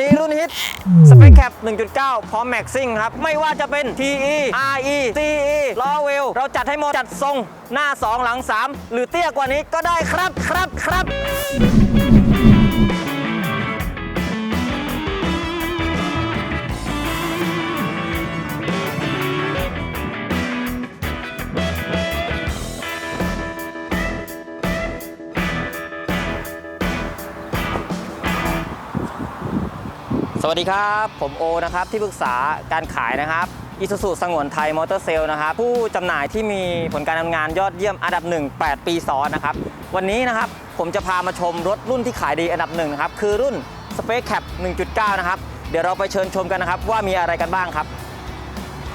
นี้รุ่นฮิตสเปคแคป1.9 พร้อมแม็กซิ่งครับ ไม่ว่าจะเป็น TE RE CE ล้อเวลเราจัดให้หมดจัดทรงหน้า 2 หลัง 3 หรือเตี้ยกว่านี้ก็ได้ครับครับครับ วัสดีครับ ผมโอนะครับที่ปรึกษาการขายนะครับอิสุสุสงวนไทยมอเตอร์เซลนะครับผู้จำหน่ายที่มีผลการทำงานยอดเยี่ยมอันดับ 1 8 ปีซ้อนนะครับวันนี้นะครับผมจะพามาชมรถรุ่นที่ขายดีอันดับหนึ่งนะครับคือรุ่น Space Cap 1.9 นะครับเดี๋ยวเราไปเชิญชมกันนะครับว่ามีอะไรกันบ้างครับ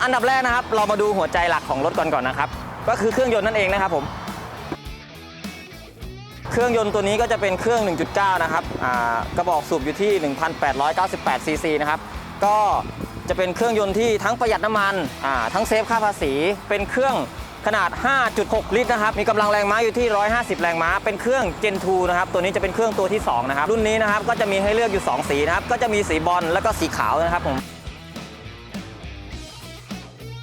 อันดับแรกนะครับ เรามาดูหัวใจหลักของรถก่อนก่อนนะครับ ก็คือเครื่องยนต์นั่นเองนะครับผม เครื่องยนต์ตัวนี้ก็จะเป็นเครื่อง 1.9 นะครับกระบอกสูบอยู่ที่ 1,898 ซีซีนะครับ ก็จะเป็นเครื่องยนต์ที่ทั้งประหยัดน้ำมันทั้งเซฟค่าภาษี เป็นเครื่องขนาด 5.6 ลิตรนะครับ มีกำลังแรงม้าอยู่ที่ 150 แรงม้า เป็นเครื่อง Gen 2นะครับ ตัวนี้จะเป็นเครื่องตัวที่ 2 นะครับ รุ่นนี้นะครับ ก็จะมีให้เลือกอยู่ 2 สีนะครับ ก็จะมีสีบอลแล้วก็สีขาวนะครับผม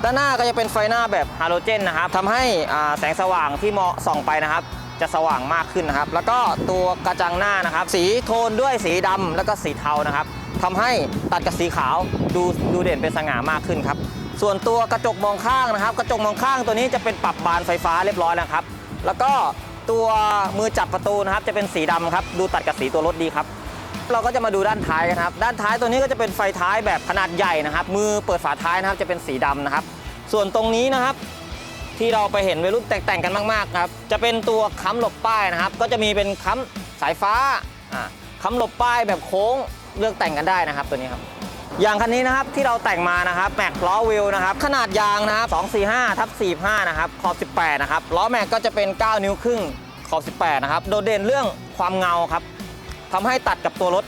ด้านหน้าก็จะเป็นไฟหน้าแบบฮาโลเจนนะครับ ทำให้แสงสว่างที่เหมาะส่องไปนะครับ จะสว่างมากขึ้นนะครับ แล้วก็ตัวกระจังหน้านะครับ สีโทนด้วยสีดำแล้วก็สีเทานะครับทำให้ตัดกับสีขาวดูดูเด่นเป็นสง่ามากขึ้นครับ ส่วนตัวกระจกมองข้างนะครับ กระจกมองข้างตัวนี้จะเป็นปรับบานไฟฟ้าเรียบร้อยแล้วครับ แล้วก็ตัวมือจับประตูนะครับ จะเป็นสีดำครับ ดูตัดกับสีตัวรถดีครับ เราก็จะมาดูด้านท้ายกันครับ ด้านท้ายตัวนี้ก็จะเป็นไฟท้ายแบบขนาดใหญ่นะครับ มือเปิดฝาท้ายนะครับจะเป็นสีดำนะครับ ส่วนตรงนี้นะครับ ที่เราไปเห็นวัยรุ่นแต่งกันมากๆครับ จะเป็นตัวค้ำหลบป้ายนะครับ ก็จะมีเป็นค้ำสายฟ้าค้ำหลบป้ายแบบโค้งเลือกแต่งกันได้นะครับตัวนี้ครับ อย่างคันนี้นะครับที่เราแต่งมานะครับแม็กล้อวิลนะครับขนาดยางนะครับ245ทับ45นะครับขอบ 18นะครับล้อแม็กก็จะเป็น 9 นิ้วครึ่งขอบ 18นะครับโดดเด่นเรื่องความเงาครับทำให้ตัดกับตัวรถ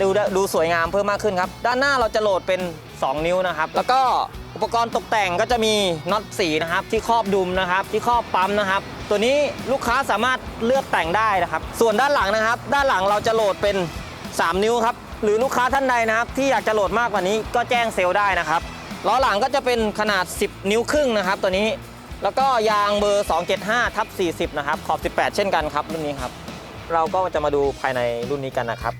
ดูดูสวยงามเพิ่มมากขึ้นครับ ด้านหน้าเราจะโหลดเป็น 2 นิ้วนะครับ แล้วก็ อุปกรณ์ตกแต่งก็จะมีน็อตสีนะครับที่ครอบดุมนะครับที่ครอบปั๊มนะครับ ตัวนี้ลูกค้าสามารถเลือกแต่งได้นะครับ ส่วนด้านหลังนะครับ ด้านหลังเราจะโหลดเป็น 3 นิ้วครับหรือลูกค้าท่านใดนะครับ ที่อยากจะโหลดมากกว่านี้ก็แจ้งเซลล์ได้นะครับล้อหลังก็จะเป็นขนาด 10 นิ้วครึ่งนะครับ ตัวนี้แล้วก็ยางเบอร์ 275ทับ40 นะครับ ขอบ 18 เช่นกันครับรุ่นนี้ครับ เราก็จะมาดูภายในรุ่นนี้กันนะครับ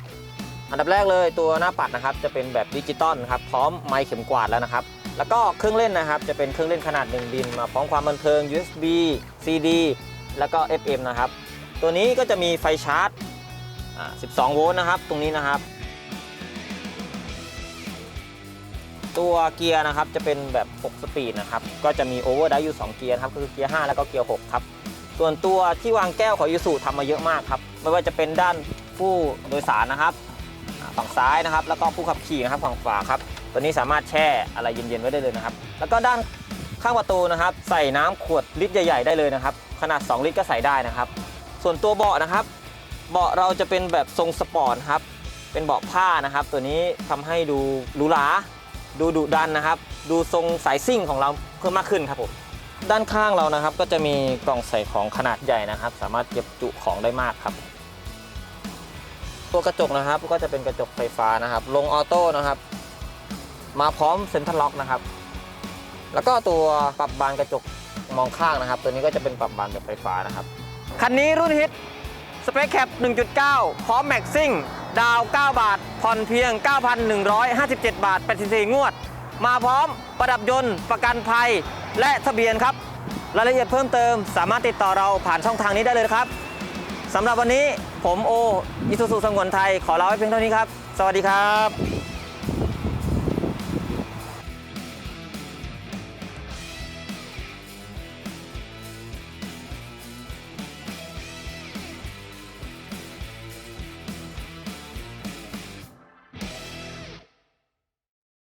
อันดับแรกเลยตัวหน้าปัดนะครับ จะเป็นแบบดิจิตอลครับ พร้อมไมค์เข็มกวาดแล้วนะครับ แล้วก็เครื่องเล่นนะครับ จะเป็นเครื่องเล่นขนาด1บินมาพร้อมความบันเทิง USB CD แล้วก็ FM นะครับ ตัวนี้ก็จะมีไฟชาร์จ 12 โวลต์นะครับ ตรงนี้นะครับ ตัวเกียร์นะครับจะเป็นแบบ 6 สปีดนะครับ ก็จะมีโอเวอร์ไดอยู่2เกียร์ครับก็คือเกียร์ 5 แล้วก็เกียร์ 6 ครับ ส่วนตัวที่วางแก้วของยูสุทำมาเยอะมากครับ ไม่ว่าจะเป็นด้านผู้โดยสารนะครับ ฝั่งซ้ายนะครับ แล้วก็ผู้ขับขี่นะครับฝั่งขวาครับ ตัวนี้สามารถแช่อะไรเย็นๆไว้ได้เลยนะครับ แล้วก็ด้านข้างประตูนะครับ ใส่น้ำขวดลิตรใหญ่ ๆ ได้เลยนะครับ ขนาด 2 ลิตรก็ใส่ได้นะครับ ส่วนตัวเบาะนะครับ เบาะเราจะเป็นแบบทรงสปอร์ตครับ เป็นเบาะผ้านะครับ ตัวนี้ทำให้ดูหรูหราดูดุดันนะครับ ดูทรงสายซิ่งของเราเพิ่มมากขึ้นครับผมด้านข้างเรานะครับ ก็จะมีกล่องใส่ของขนาดใหญ่นะครับ สามารถเก็บจุของได้มากครับ ตัวกระจกนะครับก็จะเป็นกระจกไฟฟ้านะครับ ลงออโต้นะครับ มาพร้อมเซ็นทรัลล็อกนะครับ แล้วก็ตัวปรับบานกระจกมองข้างนะครับ ตัวนี้ก็จะเป็นปรับบานแบบไฟฟ้านะครับ คันนี้รุ่นฮิตสเปคแคป1.9 พร้อมแม็กซิ่ง ดาว 9 บาท ผ่อนเพียง 9,157 บาท 84 งวด มาพร้อมประดับยนต์ ประกันภัย และทะเบียนครับ รายละเอียดเพิ่มเติมสามารถติดต่อเราผ่านช่องทางนี้ได้เลยครับสำหรับวันนี้ผมโออิสุสุสงวนไทย ขอลาไว้เพียงเท่านี้ครับ สวัสดีครับ